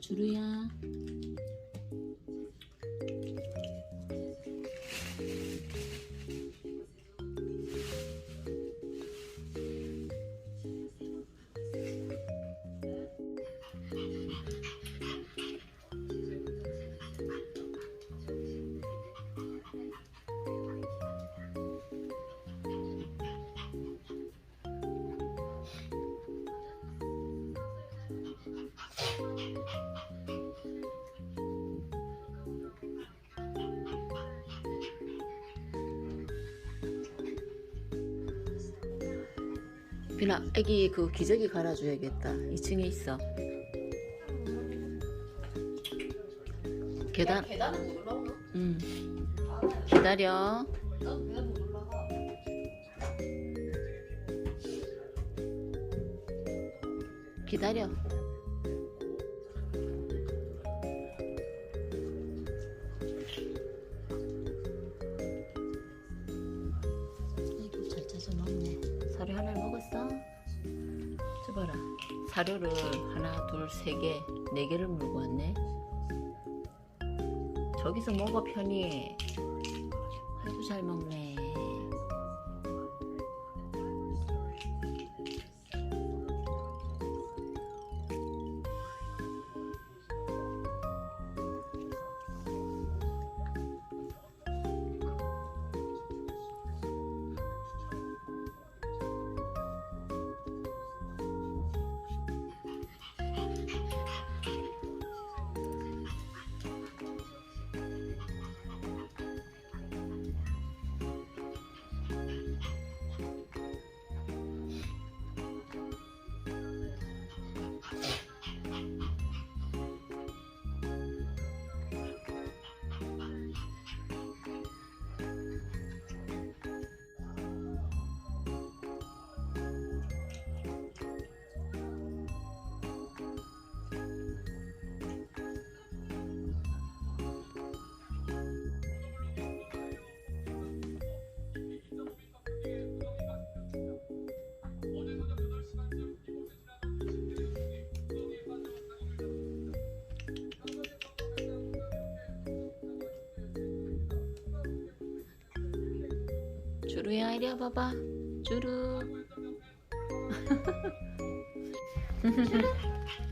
주루야. 비나, 애기 그 기저귀 갈아줘야겠다. 2층에 있어. 계단, 계단은 올라오나? 음. 기다려. 난 계단 못 올라가. 기다려. 저 봐라. 사료를 하나, 둘, 세 개, 네 개를 물고 왔네. 저기서 먹어 편히. 아이고 잘 먹네. 주루야 이리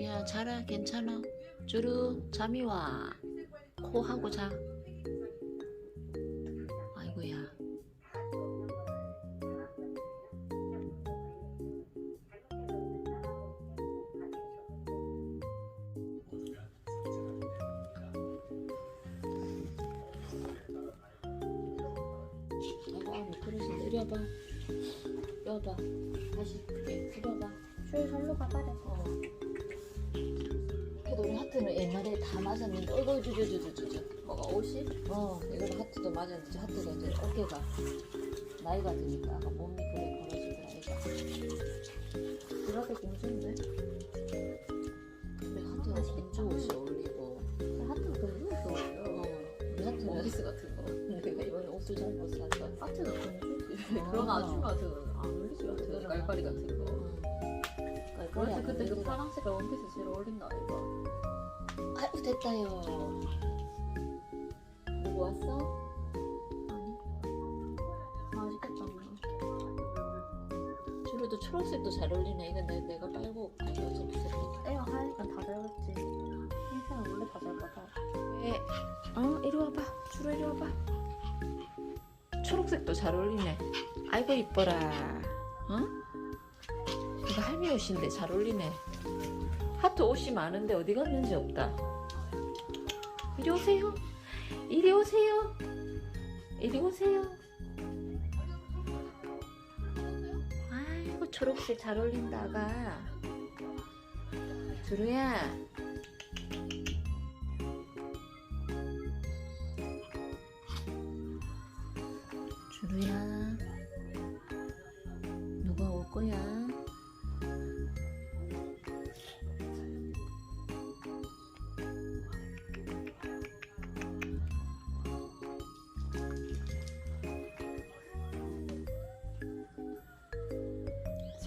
주루야 자라 괜찮아. 주루 잠이 와. 코 하고 자. 아이고야. 아이고 아이고 그러지 내려봐. 려봐. 다시 크게 들어봐. 슈레 절로 가봐라. 어. 우리 하트는 옛날에 다 맞았는데 어이구 주주주주주주 뭐가 옷이? 어 이거는 하트도 맞았는데 하트가 이제 어깨가 나이가 드니까 아까 몸이 그래 벌어지더라 애가 그렇게 괜찮은데? 근데 하트는 진주 옷이 어울리고 하트가 너무 어 좋아요. 우리 하트는 원피스 같은 거. 내가 이번에 옷도 잘못 사서 하트가 건조지. 아. 그런 아줌마들은 안 어울리지 같아. 깔깔이 같은 거. 그래서 안 그때 그 어울리더라. 파란 색깔 원피스 제일 어울린다 이거. 아이고 됐다요. 누구 왔어? 주로도 초록색도 잘 어울리네. 이거 내, 내가 빨고 어차피 색 애가 하니까 다 닮았지. 인생은 원래 다 닮았다. 왜? 어 이리 와봐. 주로 이리 와봐. 초록색도 잘 어울리네. 아이고 이뻐라. 어? 이거 할미 옷인데 잘 어울리네 하트 옷이 많은데 어디 갔는지 없다 이리 오세요. 이리 오세요. 이리 오세요. 아이고 초록색 잘 어울린다 아가. 주루야. 주루야. 누가 올 거야?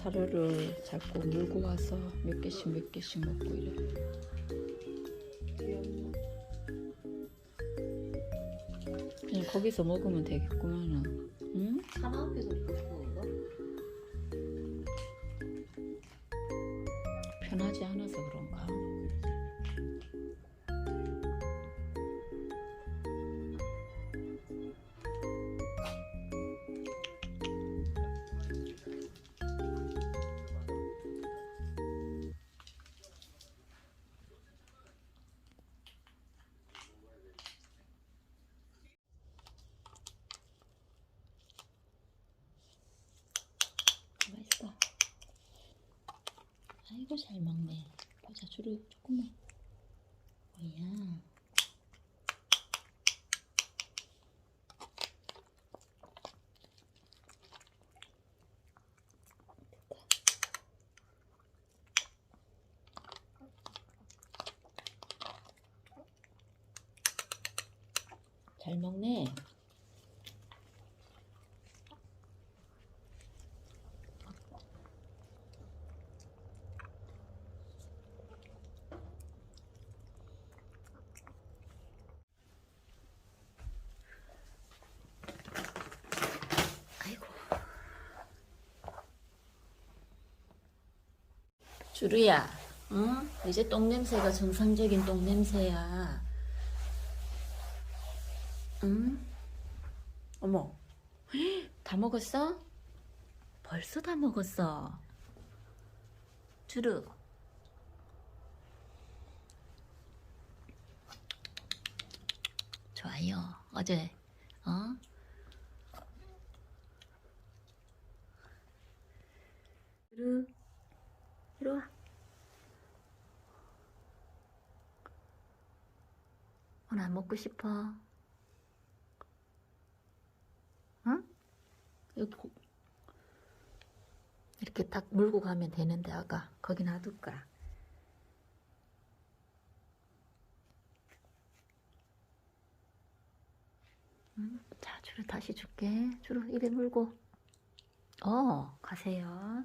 사료를 자꾸 물고 와서 몇 개씩 몇 개씩 먹고 이래. 그냥 거기서 먹으면 되겠구만은. 응? 하나 앞에서 먹고 이거? 편하지 않아서 그런 아이고 잘 먹네. 보자 주로 조금만. 뭐야? 잘 먹네. 주루야, 응? 이제 똥 냄새가 정상적인 똥 냄새야. 응? 어머, 다 먹었어? 벌써 다 먹었어. 주루. 좋아요. 어제, 어? 주루, 이리 와. 오늘 안 먹고 싶어. 응? 이렇게 딱 물고 가면 되는데 아가 거기 놔둘까? 응? 자 주로 다시 줄게. 주로 입에 물고. 어 가세요.